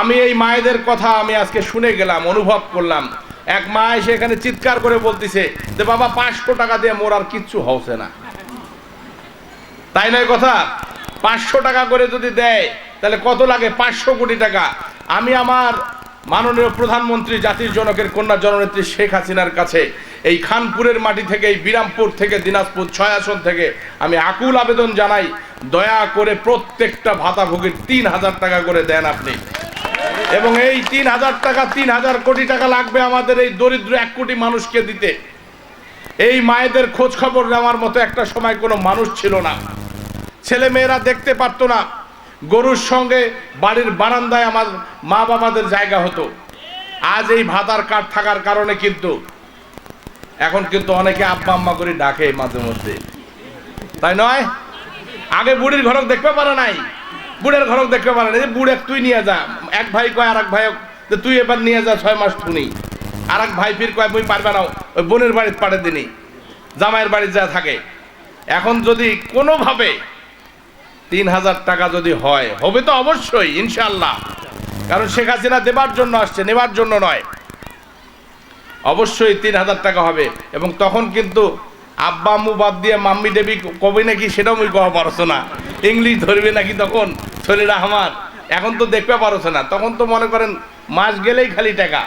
আমি এই মায়েদের কথা আমি আজকে শুনে গেলাম, অনুভব করলাম। এক মা এসে এখানে চিৎকার করে বলতেছে যে, বাবা, পাঁচশো টাকা দিয়ে মোর আর কিচ্ছু হচ্ছে না। তাই নয় কথা? পাঁচশো টাকা করে যদি দেয়, তাহলে কত লাগে? পাঁচশো কোটি টাকা। আমি আমার মাননীয় প্রধানমন্ত্রী, জাতির জনকের কন্যা জননেত্রী শেখ হাসিনার কাছে এই খানপুরের মাটি থেকে, এই বিরামপুর থেকে, দিনাজপুর ছয় আসন থেকে আমি আকুল আবেদন জানাই, দয়া করে প্রত্যেকটা ভাতাভোগীর তিন হাজার টাকা করে দেন আপনি। এবং এই তিন হাজার টাকা, তিন হাজার কোটি টাকা লাগবে আমাদের এই দরিদ্র এক কোটি মানুষকে দিতে। এই মায়েদের খোঁজ খবর নেওয়ার মতো একটা সময় কোনো মানুষ ছিল না। ছেলে মেয়েরা দেখতে পারতো না, গরুর সঙ্গে বাড়ির বারান্দায় আমার মা বাবাদের জায়গা হতো। আজ এই ভাতার কার্ড থাকার কারণে কিন্তু, এখন কিন্তু অনেকে আব্বা আম্মা করে ডাকে মাঝে মধ্যে। তাই নয়? আগে বুড়ির ঘরক দেখতে পারে নাই। বুড়ের ঘরক দেখতে পারে না, যে বুড়ে তুই নিয়ে যা। এক ভাই কয় আর এক ভাই যে তুই এবার নিয়ে যা ছয় মাস শুনি আর এক ভাই ফির কয়, মুই পারবে না, ওই বোনের বাড়িতে পাঠিয়ে দিনি, জামাইয়ের বাড়িতে যা থাকে। এখন যদি কোনোভাবে তিন হাজার টাকা যদি হয়, হবে তো অবশ্যই ইনশাল্লাহ কারণ শেখ হাসিনা দেবার জন্য আসছে, নেবার জন্য নয়। অবশ্যই তিন হাজার টাকা হবে, এবং তখন কিন্তু আব্বা আম্মু বাদ দিয়ে মাম্মি দেবী কবে নাকি, সেটাও মুই কওয়া পারছ না ইংলিশ ধরবে নাকি তখন? ছেলেরা আমার এখন তো দেখতে পারছে না। তখন তো মনে করেন মাস গেলেই খালি টাকা।